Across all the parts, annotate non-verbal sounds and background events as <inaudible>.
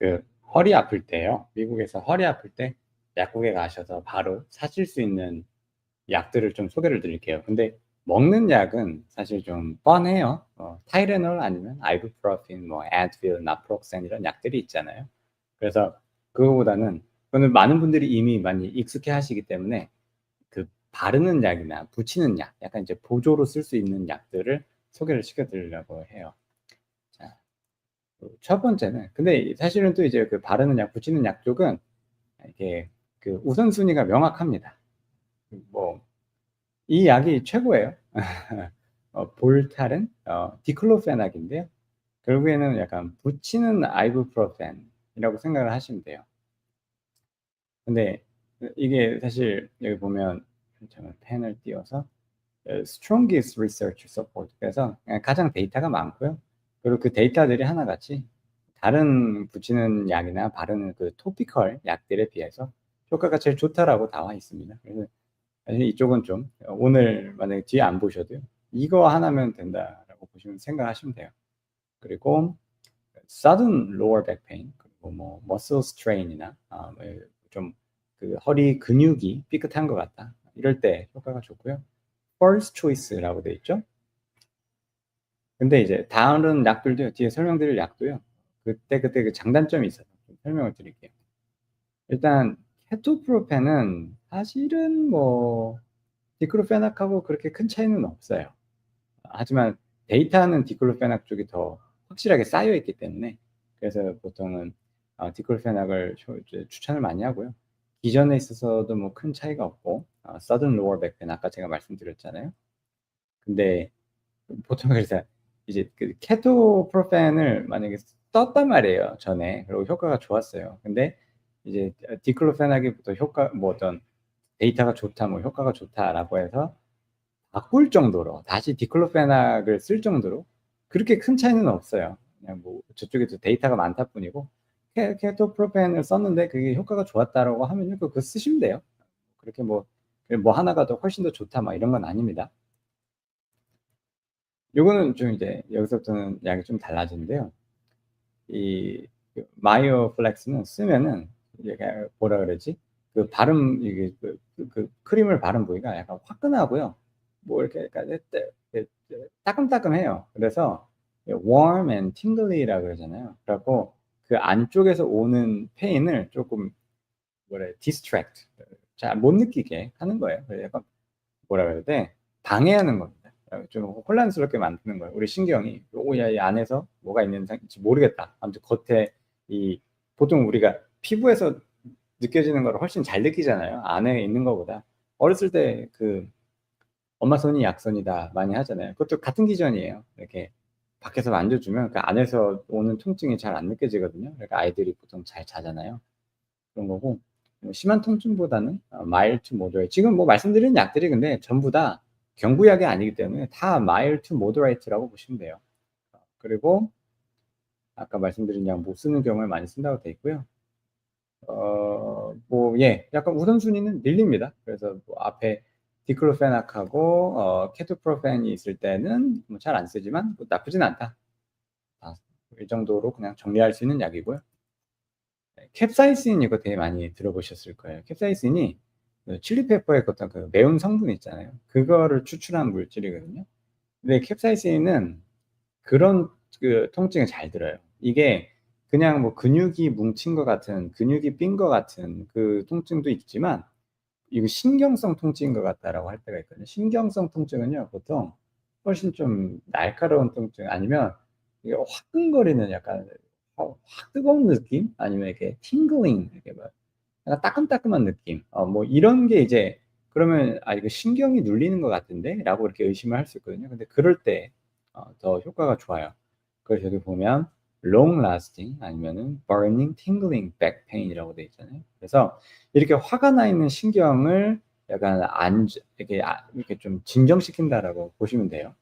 그 허리 아플 때요. 미국에서 허리 아플 때 약국에 가셔서 바로 사실 수 있는 약들을 좀 소개를 드릴게요. 근데 먹는 약은 사실 좀 뻔해요. 어, 타이레놀 아니면 아이부프로핀, 뭐 애드빌, 나프록센 이런 약들이 있잖아요. 그래서 그거보다는 그거는 많은 분들이 이미 많이 익숙해 하시기 때문에 그 바르는 약이나 붙이는 약, 약간 이제 보조로 쓸 수 있는 약들을 소개를 시켜드리려고 해요. 자, 첫 번째는 근데 사실은 또 이제 그 바르는 약, 붙이는 약 쪽은 이게 그 우선순위가 명확합니다. 뭐 이 약이 최고예요. <laughs> 어, 볼타른 어, 디클로페낙인데요. 결국에는 약간 붙이는 아이부프로펜이라고 생각을 하시면 돼요. 근데 이게 사실 여기 보면 잠깐 펜을 띄워서 strongest research support 그래서 가장 데이터가 많고요. 그리고 그 데이터들이 하나같이 다른 붙이는 약이나 바르는 그 토피컬 약들에 비해서 효과가 제일 좋다라고 나와 있습니다. 그래서 이쪽은 좀 오늘 만약에 뒤에 안 보셔도요. 이거 하나면 된다라고 보시면 생각하시면 돼요. 그리고 sudden lower back pain 그리고 뭐 muscle strain이나 아, 뭐 좀그 허리 근육이 삐끗한 것 같다. 이럴 때 효과가 좋고요. first choice라고 돼 있죠. 근데 이제 다른 약들도요. 뒤에 설명드릴 약도요. 그때 그때 그 장단점이 있어서 설명을 드릴게요. 일단 케토프로펜은 사실은 뭐 디클로페낙하고 그렇게 큰 차이는 없어요. 하지만 데이터는 디클로페낙 쪽이 더 확실하게 쌓여 있기 때문에 그래서 보통은 어, 디클로페낙을 추천을 많이 하고요. 기전에 있어서도 뭐 큰 차이가 없고 어, 서든 로어 백펜 아까 제가 말씀드렸잖아요. 근데 보통 그래서 이제 그 케토 프로펜을 만약에 썼단 말이에요 전에 그리고 효과가 좋았어요. 근데 이제 디클로페나기부터 효과 뭐 어떤 데이터가 좋다 뭐 효과가 좋다라고 해서 바꿀 정도로 다시 디클로페낙을 쓸 정도로 그렇게 큰 차이는 없어요. 그냥 뭐 저쪽에도 데이터가 많다 뿐이고 케토프로펜을 썼는데 그게 효과가 좋았다라고 하면 그거 쓰시면 돼요. 그렇게 뭐, 뭐 하나가 더 훨씬 더 좋다 막 이런 건 아닙니다. 요거는 좀 이제 여기서부터는 약이 좀 달라지는데요. 이 마이오 플렉스는 쓰면은 이게 뭐라 그러지? 그 발음 이게 그, 그, 그 크림을 바른 부위가 약간 화끈하고요. 뭐 이렇게 약간 따끔따끔해요. 그래서 warm and tingly라 그러잖아요. 그래갖고 그 안쪽에서 오는 페인을 조금 뭐래 distract 잘 못 느끼게 하는 거예요. 약간 뭐라 그래야 돼? 방해하는 겁니다. 좀 혼란스럽게 만드는 거예요. 우리 신경이 오야 이 안에서 뭐가 있는지 모르겠다. 아무튼 겉에 이 보통 우리가 피부에서 느껴지는 걸 훨씬 잘 느끼잖아요. 안에 있는 것보다. 어렸을 때 그 엄마 손이 약손이다 많이 하잖아요. 그것도 같은 기전이에요. 이렇게 밖에서 만져주면 그 안에서 오는 통증이 잘 안 느껴지거든요. 그러니까 아이들이 보통 잘 자잖아요. 그런 거고 뭐 심한 통증보다는 마일 투 모더레이트. 지금 뭐 말씀드린 약들이 근데 전부 다 경구약이 아니기 때문에 다 마일 투 모더레이트라고 보시면 돼요. 그리고 아까 말씀드린 약 못 쓰는 경우에 많이 쓴다고 돼 있고요. 어, 뭐, 예, 약간 우선순위는 밀립니다. 그래서 뭐 앞에 디클로페낙하고 어, 케토프로펜이 있을 때는 뭐 잘 안 쓰지만 뭐 나쁘진 않다. 아, 이 정도로 그냥 정리할 수 있는 약이고요. 네, 캡사이신 이거 되게 많이 들어보셨을 거예요. 캡사이신이 그 칠리페퍼의 어떤 그 매운 성분 있잖아요. 그거를 추출한 물질이거든요. 근데 캡사이신은 그런 그 통증에 잘 들어요. 이게 그냥 뭐 근육이 뭉친 것 같은 근육이 삔 것 같은 그 통증도 있지만 이거 신경성 통증인 것 같다라고 할 때가 있거든요. 신경성 통증은요 보통 훨씬 좀 날카로운 통증 아니면 이게 화끈거리는 약간 확 뜨거운 느낌 아니면 이렇게 팅글링 이렇게 막 약간 따끔따끔한 느낌 어, 뭐 이런 게 이제 그러면 아 이거 신경이 눌리는 것 같은데라고 이렇게 의심을 할 수 있거든요. 근데 그럴 때더 어, 효과가 좋아요. 그래서 여기 보면 long lasting 아니면은 burning, tingling back pain이라고 되어 있잖아요. 그래서 이렇게 화가 나 있는 신경을 약간 안 이렇게 아, 이렇게 좀 진정시킨다라고 보시면 돼요.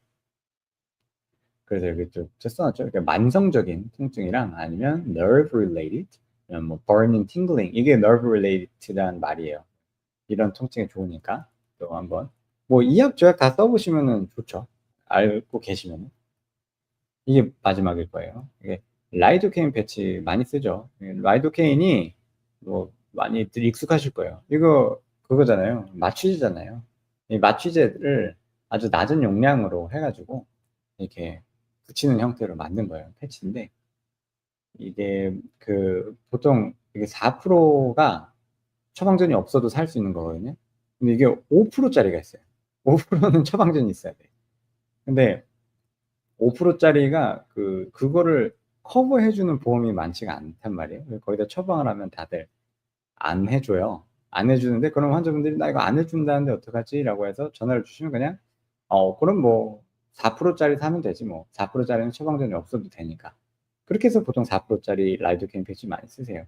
그래서 여기 좀 써놨죠. 이렇게 만성적인 통증이랑 아니면 nerve related, 뭐 burning, tingling 이게 nerve related라는 말이에요. 이런 통증에 좋으니까 또 한번 뭐 이약 저약 다 써보시면은 좋죠. 알고 계시면은 이게 마지막일 거예요. 이게 라이도케인 패치 많이 쓰죠. 라이도케인이 뭐 많이들 익숙하실 거예요. 이거 그거잖아요. 마취제잖아요. 이 마취제를 아주 낮은 용량으로 해가지고 이렇게 붙이는 형태로 만든 거예요. 패치인데 이게 그 보통 이게 4%가 처방전이 없어도 살 수 있는 거거든요. 근데 이게 5%짜리가 있어요. 5%는 <laughs> 처방전이 있어야 돼. 근데 5%짜리가 그 그거를 커버해 주는 보험이 많지가 않단 말이에요. 거기다 처방을 하면 다들 안 해줘요. 안 해주는데 그럼 환자분들이 나 이거 안 해준다는데 어떡하지? 라고 해서 전화를 주시면 그냥 어 그럼 뭐 4%짜리 사면 되지 뭐 4%짜리는 처방전이 없어도 되니까 그렇게 해서 보통 4%짜리 라이도케인 패치 많이 쓰세요.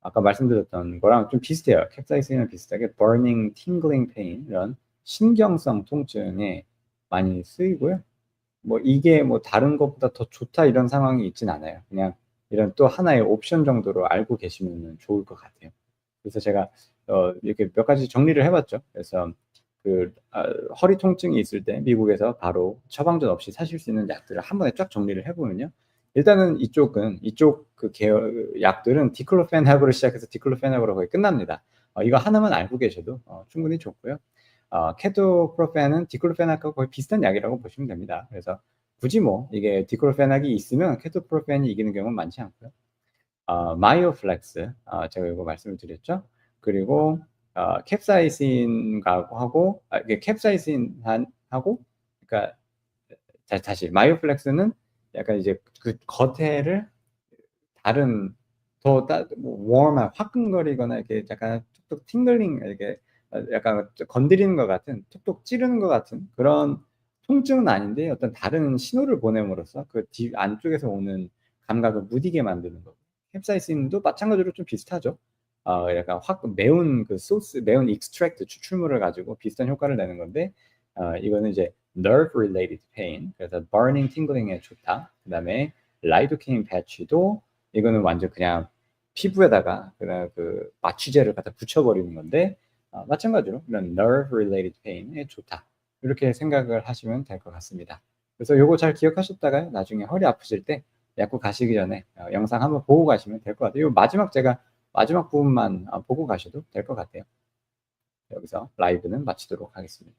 아까 말씀드렸던 거랑 좀 비슷해요. 캡사이신이랑 비슷하게 burning, tingling pain 이런 신경성 통증에 많이 쓰이고요. 뭐 이게 뭐 다른 것보다 더 좋다 이런 상황이 있진 않아요. 그냥 이런 또 하나의 옵션 정도로 알고 계시면 좋을 것 같아요. 그래서 제가 어 이렇게 몇 가지 정리를 해봤죠. 그래서 그 어, 허리 통증이 있을 때 미국에서 바로 처방전 없이 사실 수 있는 약들을 한 번에 쫙 정리를 해보면요. 일단은 이쪽은 이쪽 그 계열 약들은 디클로페나그로 시작해서 디클로페나그로 거의 끝납니다. 어, 이거 하나만 알고 계셔도 어, 충분히 좋고요. 어, 케토프로펜은 디클로페나크와 거의 비슷한 약이라고 보시면 됩니다. 그래서 굳이 뭐 이게 디클로페나크이 있으면 케토프로펜이 이기는 경우는 많지 않고요. 어, 마이오플렉스 어, 제가 이거 말씀을 드렸죠. 그리고 어, 캡사이신하고 하고 아, 이게 캡사이신 하고 그러니까 자, 다시 마이오플렉스는 약간 이제 그 겉에를 다른 더 따, 뭐 웜한 화끈거리거나 이렇게 약간 툭툭 팅글링 이렇게 약간 건드리는 것 같은 툭툭 찌르는 것 같은 그런 통증은 아닌데 어떤 다른 신호를 보냄으로써 그 뒤 안쪽에서 오는 감각을 무디게 만드는 거. 캡사이신도 마찬가지로 좀 비슷하죠. 어, 약간 확 매운 그 소스, 매운 익스트랙트 추출물을 가지고 비슷한 효과를 내는 건데 어, 이거는 이제 nerve related pain 그래서 burning tingling에 좋다. 그다음에 라이도케인 패치도 이거는 완전 그냥 피부에다가 그냥 그 마취제를 갖다 붙여버리는 건데 어, 마찬가지로 이런 nerve related pain에 좋다. 이렇게 생각을 하시면 될 것 같습니다. 그래서 요거 잘 기억하셨다가 나중에 허리 아프실 때 약국 가시기 전에 어, 영상 한번 보고 가시면 될 것 같아요. 요 마지막 제가 마지막 부분만 어, 보고 가셔도 될 것 같아요. 여기서 라이브는 마치도록 하겠습니다.